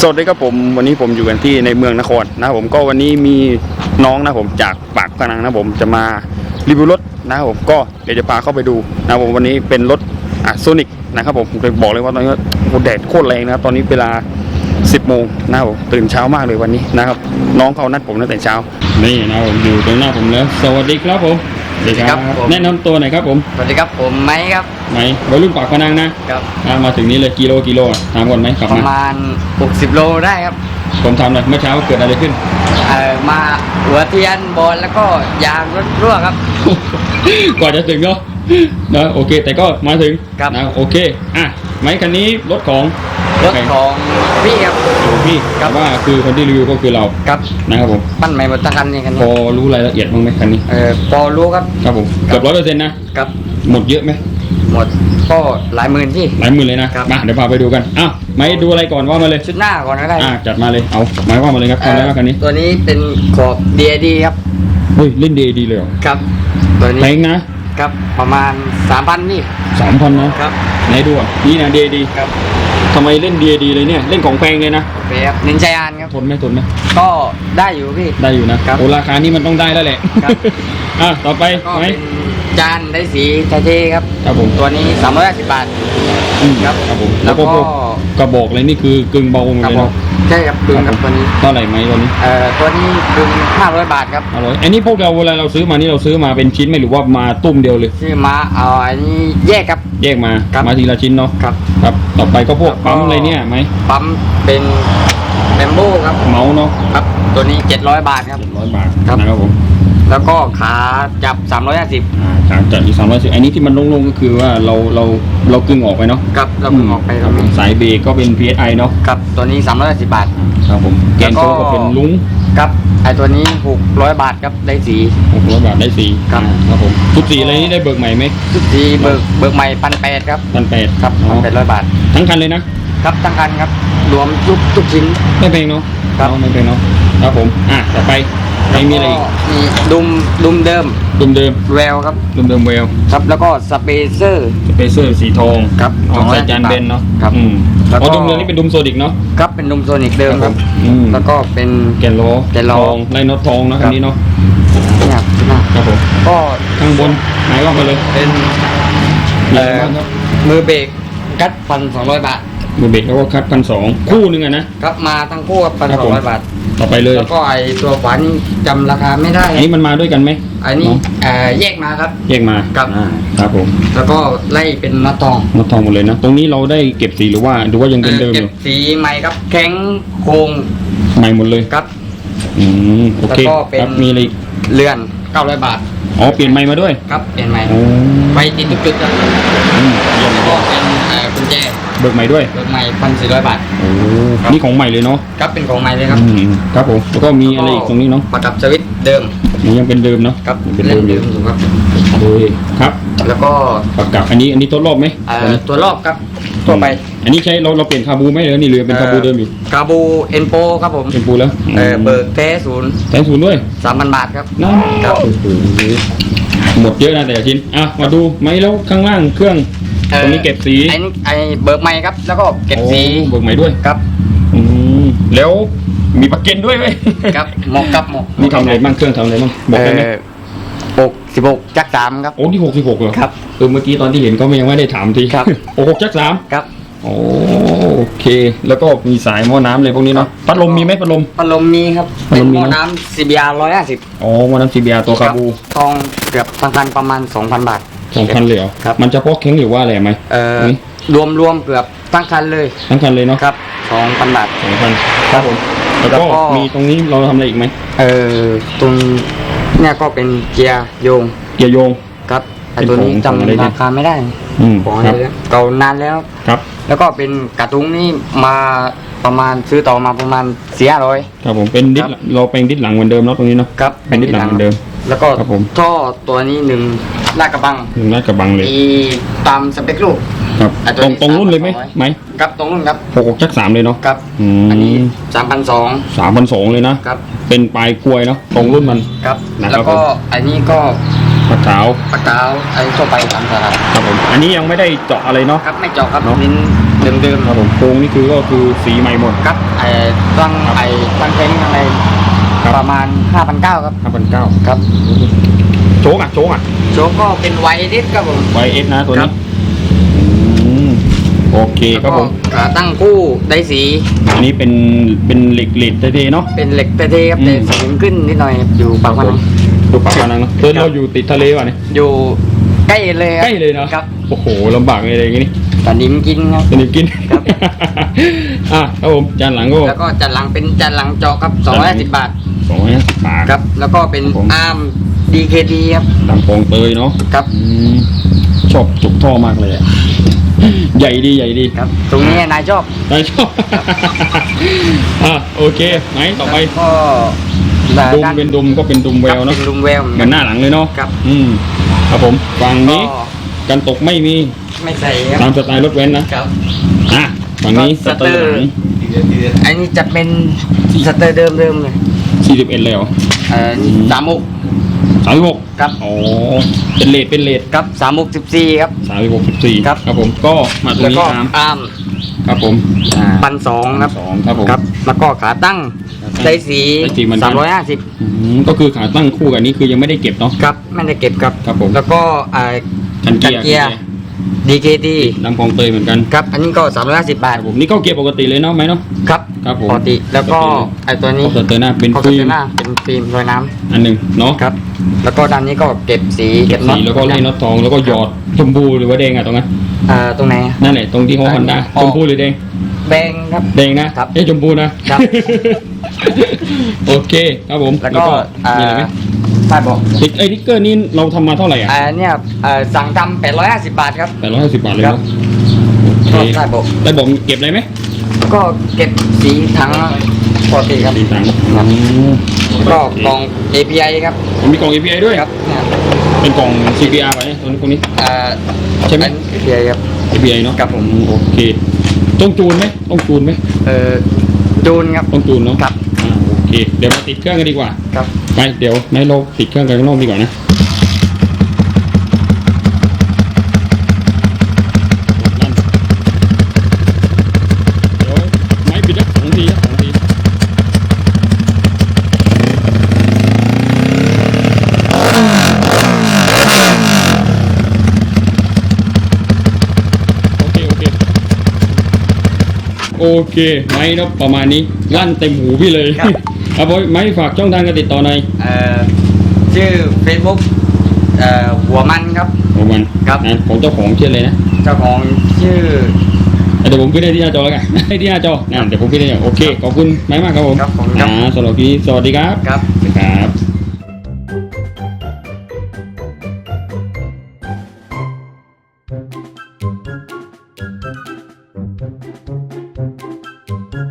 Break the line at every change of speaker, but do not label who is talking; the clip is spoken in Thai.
สวัสดีครับผมวันนี้ผมอยู่กันที่ในเมืองนครนะครับผมก็วันนี้มีน้องนะผมจากปากพนังนะผมจะมารีวิวรถนะครับผมก็เดี๋ยวจะพาเข้าไปดูนะครับผมวันนี้เป็นรถอะโซนิกนะครับผมผมเคยบอกเลยว่าตอนนี้โอ้แดดโคตรแรงนะครับตอนนี้เวลา 10โมงนะครับผมตื่นเช้ามากเลยวันนี้นะครับน้องเขานัดผมตั้งแต่เช้านี่นะครับผมอยู่ตรงหน้าผมแล้วสวัสดีครับผม
สวัสดีครับผม
แนะนำตัวหน่อยครับผม
สวัสดีครับผมไม้ครับ
ไหนวัยรุ่นปากพนังนะครับ อะมาถึงนี้เลยกิโลกิโลอะถามก่อนไหมกลับ
ประ
มา
มาณ 60 โลได้ครับ
ผมทำเลยเมื่อเช้าเกิดอะไรขึ้น
เอ่อมาหัวเทียนบอลแล้วก็ยางรถรั่วครับ
กว่าจะถึงเนาะนะโอเค แต่ก็มาถึง
ครับ
นะโอเคอะไม้คันนี้รถของ
รถของพี่ครับ
ของพี่
ครับ
แต่ว่าคือคนที่รีวิวก็คือเรา
ครับ
นะครับผม
ปั้นใหม่หมดทั้งคันนี่คัน
พ
นี้
อรู้รายละเอียดบ้างไหมคันนี้
เอ่อพอรู้ครับ
ครับผมเกือบร้อยเปอร์เซ็นต์นะ ครับหมดเยอะไหม
หมดก็หลายหมื่นพี่
หลายหมื่นเลยนะครับ มาเดี๋ยวพาไปดูกันอ้าวไม้ดูอะไรก่อนว่ามาเลย
ชุดหน้าก่อนก็ได้
อะจัดมาเลยเอาไม้ว่ามาเลยครับ
เอ่
ทำ
อ
อะไรบ้างคันนี้
ตัวนี้เป็นขอบ DAD ครับ
เฮ้ยเล่นดีดีเลยเหรอ
ครับ ตัว
แพ
นี้
งนะ
ครับประมาณ3,000นี่
สามพันนะครับ ไหนดูอะนี่นะดีดี
ครับ
ทำไมเล่นดีดีเลยเนี่ย เล่นของแพงเลยนะ
โอเคครับนินจายานครับ
ทนไหมทนไหม
ก็ได้อยู่พี่
ได้อยู่นะครับโอ้ราคานี้มันต้องได้แล้วแหละ
ครับ
อะต่อไป
ก็
ไหม
เป็นจานได้สีเท่ๆครับ
ครับผม
ตัวนี้350บาท
อืม
ครับ
ครับผม
แล้
แล้ว
วก็
ก็พว กกระบอกอะไรนี่คือกึ่งเบาหมด
ครับ
เลย
ผม
เนาะ
ใช่ครับดึงครับตัวนี้
เท่าไหร่ไหมตัวนี้
เอ่อตัวนี้ดึง500 บาทครับ
อร่อยอันนี้พวกเราเวลาเราซื้อมานี่เราซื้อมาเป็นชิ้นไหมหรือว่ามาตุ้มเดียวเลย
ชื่อมาเอาอันนี้แยกครับ
แยกมา
ครับ
มาทีละชิ้นเนาะ
ครับ
ครับต่อไปก็พวก
แล้วก็
ปั๊มอะไรเนี่ยไหม
ปั๊มเป็นแบมโบ้ครับ
เมาส์เนาะ
ครับ ตัวนี้ 700 บาทครับ
ร้อยบาท
ครับ
นะครับผม
แล้วก็ขาจับ 350
อ่าจากจากอีกสามร้อยสิบอันนี้ที่มันโล่งๆก็คือว่าเราเราเรากึ่งออกไปเนาะ
ครับเราเพิ่งออกไป
ค
ต
รั
ร
บ
ง
ผม
นี้
สายเบรกก็เป็น PSI เนาะ
ครับตัวนี้ 350 บาท
ครับผมแกนโซ่
แล้วก็
ก็เป็นลุง
ครับไอตัวนี้ 600 บาทครับได้สี
หกร้อยบาทได้สี
ครับ
ครับผมชุดสีอะไรนี่ได้เบิกใหม่ไหม
ชุดสีเบิกเบิกใหม่พันแปดครับ
พันแปด
ครับพันแปดร้อยบาท
ทั้งคันเลยนะ ครับ
ทั้งคันครับ รวมทุกทุกชิ้น
ไม่แพงเนาะ
ครับ
เนาะไม่แพงเนาะครับผมอะต่อไปไม่มีอะไรอีก
มีดุมดุมเดิม
ดุมเดิม
แววครับ
ดุมเดิมเวล
ครับแล้วก็สเปเซอร์
สเปเซอร์สีทอง
ครับ
ของใส่จานเบนเนาะ
ครับ
อืม
แล้วก็
อ๋อดุมเดิมนี่เป็นดุมโซดิกเนาะ
ครับเป็นดุมโซนิกเดิมครับ
อืม
แล้วก็เป็น
แกนล้อ
แกนล้อ
ทองไล่น็อตทองนะ
ค
คั
รั
น
บ
นี้เนาะ
เนี่ยนะ
ครับผม
ก็
ข้างบนไหนว่ามาเลย
เป็น
มีอะไรบ้างครับ
มือเบรกกัดพันสองร้อยบาท
มือเบรกแล้วก็คัดพันสองคู่หนึ่งอะนะ ครับ
มาทั้งคู่พัน
ครับ
สอ
ผ
ง
ม
ร้อยบาท
ต่อไปเลย
แล้วก็ไอตัวขวานี่จำราคาไม่ได้
อันนี้มันมาด้วยกันไหม
อันนี้
เาะ
เอ่อแยกมาครับ
แยกมา
ครับ
อ่าครับผม
แล้วก็ไล่เป็นน็อตทอง
น็อตทองหมดเลยนะ ตรงนี้เราได้เก็บสีหรือว่าดูว่ายังเป็นเดิม
เก็
อบยู่
สีใหม่ครับ แข็งโครง
ใหม่หมดเลย
ครับ
อืมโอเค
แล้วก็เป็น
ครับมีอะไรอีก
เลื่อน900บาท
อ๋อเปลี่ยนใหม่มาด้วย
ครับเปลี่ยนใหม่
โอ้
ไฟติดทุกจุดครับ
อืมเยี่ยม
แล้ว
เล
ก็
ย
เป็น เอ่อกุญแจ
เบิกใหม่ด้วย
รถใหม่พันสี่ร้อยบาท
โอ้
ครับ
นี่ของใหม่เลยเนาะ
ครับเป็นของใหม่เลยครับ
อืมครับผมแล้วก็มีอะไรอีกตรงนี้เนาะ
ประกับสวิตช์เดิม
นี่ยังเป็นเดิมเนาะ
ครับ
ยังเป็น
เล่
เดิ
น
มอ
เดิ
ยู่
มอยู่ครับ
โอ้ยครับ
แล้วก็
ประกับอันนี้อันนี้ทดรอบไหม
เอ่อ
ตัวนี้
ตัวรอบครับทั่วไป
อันนี้ใช้เราเราเปลี่ยนคาบูไหมหรือนี่เรือเป็นคาบูเดิมอยู่
กาบูเอ็นโปครับผม
เป็นปูแล้ว
เออเบิกแท้ศูนย์
แสนศูนย์ด้วย
สามพันบาทครับ
นะครับโอ้โหหมดเยอะนะแต่ละชิ้นอะมาดูไหมแล้วข้างล่างเครื่อง
เอ่อ
ตรงนี้เก็บสี
ไอ้นี่ไอ้เบิกใหม่ครับ แล้วก็เก็บสี
โอ้เบิกใหม่ด้วย
ครับ
อืมแล้วมีประกันด้วยไหม
ครับหมกครับหมก
นี่ทำอะไรบ้างเครื่องทำอะไรบ้างบอกได้ไหม
หกสิบหกจักรสามครับ
โอ้ที่หกสิบหกเหรอ
ครับ
เออเมื่อกี้ตอนที่เห็นก็ยังไม่ได้ถามที
ครับ
โอ้หกจักรสาม
ครับ
โอ้โอเค แล้วก็มีสายหม้อน้ำอะไรพวกนี้เนาะพัดลมมีไหมพัดลม
พัดลมมีครับ
พัด
เป็
ล
น
มมี
หม้อ
นะ
น้ำซีบีอาร์ร้อยห้าสิบ
อ๋อหม้อน้ำซีเบียตัวคาบู
ทองเกือบทั้งคันประมาณสองพันบาท
สองพันเลยเหรอ
ครับ
มันเฉพาะเค้งหรือว่าอะไรไหม
เอ่อ
นี่
รวมรวมเกือบทั้งคันเลย
ทั้งคันเลยเนาะ
ครับสองพันบาท
สองพันครับผมแล้ว
แล้ว
ก็
ก็
มีตรงนี้เราทำอะไรอีกไหม
เอ่อตรงเนี่ยก็เป็นเกียร์โยง
เกียร์โยง
ครับไอ
เป็น
ตัวนี้
ของของอะไร
จำ
เนี่ย
ราคาไม่ได้
อืม
ของอะ
ค
ไร
รับ
เนี่ยเก่านานแล้ว
ครับ
แล้วก็เป็นกระทุ้งนี่มาประมาณซื้อต่อมาประมาณสี่ห้าร้อย
ครับผมเป็นดิส
ครับ
เราเป็นดิสหลังเหมือนเดิมเนาะตรงนี้เนาะ
ครับ
เป็นดิสหลังเหมือนเดิม
แล้วก็
ครับผม
ท่อตัวนี้หนึ่ง ลากกระบัง
หนึ่งลาดกระบังเลย
มีตามสเปคลูก
ครับ
อะตั
ต
ว
รง
นี้
ตรงรุ่นเลยไหม
สามพันสองร้อย
ไหม
ครับตรงนู้นครับ
หกหกจักสามเลยเนาะ
ครับ
อืม
อันนี้สามพันสอง
สามพันสองเลยนะ
ครับ
เป็นปลายกล้วยเนาะตรงรุ่นมัน
ครับ
นะครับ
แล้วก็อันนี้ก็
ปักขาว
ปากกาวไอ้ทั่วไปตามตลาด
ครับผมอันนี้ยังไม่ได้เจาะอะไรเนาะ
ครับไม่เจาะครับ
เนอะ
เน้นเดิม
ครับผมโครงนี่คือก็คือสีใหม่หมด
ๆครับไอ้ตั้งไอ้ตั้งเท้งอะไร
ครับ
ประมาณ5,900ครับ
ห้าพันเก้า
ครับ
โชกอะโชกอะ
โชว์ก็เป็นไวดิสครับผม
ไวเอสนะตัว
ครั
นี้
บ
อืมโอเคครับผม
แล้วก็ขาตั้งคู่ได้สี
อันนี้เป็นเป็นเหล็กเหล็กเท่ๆเนาะ
เป็นเหล็กเท่ๆครับ
อืม
แต่สูงขึ้นนิดหน่อยครับอยู่ปากมัน
ดูปากพนังเนาะเธอเราอยู่ติดทะเลว่ะเนี่ย
อยู่ใกล้เลยครับ
ใกล้เลยเนาะ
ครับ
โอ้โหลำบากเลยอะไรอย่างงี้นี่
ตอนนี้มันกินครับ
สนิทกิน
ครับ
อะครับผมจานหลังก็
แล้วก็จัดหลังเป็นจัดหลังเจาะครับ250 บาท
สองร้อยห้าสิบบาท
ครับ แล้วก็เป็น
ครับผม
อาร์ม DKD ครับ
ลำโพงเตยเนาะ
ครับ
อืมชอบจุกท่อมากเลยอะใหญ่ดีใหญ่ดี
ครับ ตรงนี้นายชอบ
ได้ชอบ อะโอเค ไหนต่อไป
ก็
ดุม
ด้าน
เป็นดุมก็เป็นดุมแววเนาะ
เป็นดุมแวว
เหมือนหน้าหลังเลยเนาะ
ครับ
อืมครับผมฝั่ง
ก็
นี้กันตกไม่มี
ไม่ใส่ค
ตา
รั
ม
บ
สไตล์รถเว้นนะครับ อะฝั่งนี้ส
ก็
เตอร์หลัง
อันนี้จะเป็นสเตอร์เดิมเดิมๆเลย
41เลยเหรอ
เอ่อ
อืม
สามหก
36
ครับ
อ๋อเป็นเลทเป็นเลท
ครับสามหกสิบสี่ครับ
36 14
ครับ
ครับผมก็มาตรง
แล้ว
นี้
ก็
อาร์ม
อาร์ม
ครับผมอ่า
ปันสองครับ
สองครับผม
ครับ แล้วก็ขาตั้ง
ขาตั้ง
ได้สี
ได้สีเหมือนกัน
สามร้อยห้าสิบ
อืมก็คือขาตั้งคู่กันนี้คือยังไม่ได้เก็บเนาะ
ครับไม่ได้เก็บครับ
ครับผม
แล้วก็อ่า
กันเกียร์
กันเกียร์ DKD
ลำพองเตยเหมือนกัน
ครับ อันนี้ก็สามร้อยห้าสิบบา
ค
ท
รับผมนี่ก็เกียร์ปกติเลยเนาะไหมเนาะ
ครับ
ครับผม
ปกติแล้วก็
ปกติเลย
ไอตัว
ข
นี้
อบเตยหน้าเป็น
เขา
ฟิ
เก็
ล์ม
หน้าเป็นฟิล์มลอยน้
อันหนึ่งเนาะำ
ครับ แล้วก็ด้านนี้ก็เก็บสี
เก็บ
น็อ
สี
ต
แล้วก็ไล่น็อตทองแล้วก็หยอดชมพูหรือว่าแดงอะตรงนั้น
อ่าตรงไหน
นั่นแหละตรงที่เขาฮอนด้า
อ๋อ
ชมพูหรือแดง
แบงครับ
แดงนะครับเอ้ยชมพูนะครับ โอเคครับผม
แล้วก็อ่า
มีอะไรไหม
ใช่บอก
ติ๊กไอ้ติ๊กเกอร์นี่เราทำมาเท่าไหร่อะ
อ่าเนี่ยอ่าสั่งทำแปดร้อยห้าสิบบาทครับ
แปดร้อยห้าสิบบาทเลย
ครั
เนาะ
บ
โอ
ก็
เค
ใช่บอก
ได้บอกเก็บอะไรไหม
ก็เก็บสีทั้งปกติครับ
สีตังค์
ครับ
อืม
ก็กล่อง API ครับ
มีกล่อง API ด้วย
ครับเนี่ย
เป็นกล่อง CPR ไปตัวนี้พวกนี้
อ่า
ใช่ไหม
อัน API ครับ
API เนาะ
ครับผม
อืโอเค ต้องจูนไหมต้องจูนไหม
เอ่อจูนครับ
ต้องจูนเนาะ
ครับ
อ่าโอ เค เดี๋ยวมาติดเครื่องกันดีกว่า
ครับ
ไป เดี๋ยวในเราติดเครื่องกันข้างนอกดีกว่านะนั่นเดี๋ยวไม้ปิดนะสองทีนะสองทีโอเค โอเค โอเคไม้เนอะประมาณนี้ลั่นเต็มหูพี่เลย
ครับ
ครับผมไม้ฝากช่องทางการติดต่อหน่อย
เอ่อชื่อ Facebook เอ่อหัวมันครับ
ของมัน
ครับ
นะของเจ้าของชื่ออะไรนะ
เจ้าของชื่อ
เดี๋ยวผมขึ้นให้ที่หน้าจอแล้วกัน ให้ที่หน้าจอนะเดี๋ยวผมขึ้นให้โอเค ขอบคุณไม้มากครับผม
ครับผมครับ
อ่าสำหรับวันนี้สวัสดีครับ
ครับ
สวัสดีครับ